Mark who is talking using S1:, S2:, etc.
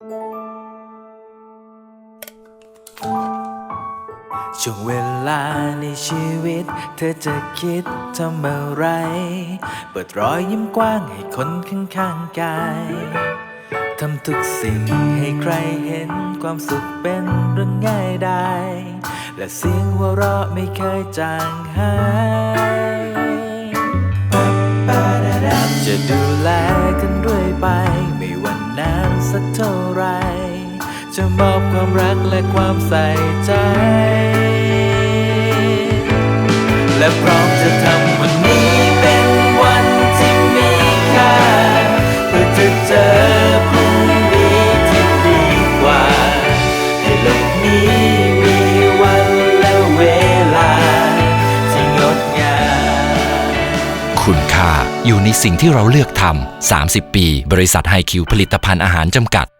S1: ช่วงเวลาในชีวิต เธอจะคิดทำอะไร เปิดรอยยิ้มกว้างให้คนข้างๆกายทำทุกสิ่งให้ใครเห็นความสุขเป็นเรื่องง่ายได้ และเสียงหัวเราะไม่เคยจางหายจะดูแลกันเรื่อยไป สักเท่าไร จะมอบความรักและความใส่ใจ และพร้อมจะทำ
S2: คุณค่า อยู่ในสิ่งที่เราเลือกทำ30 ปี บริษัทไฮคิวผลิตภัณฑ์อาหารจำกัด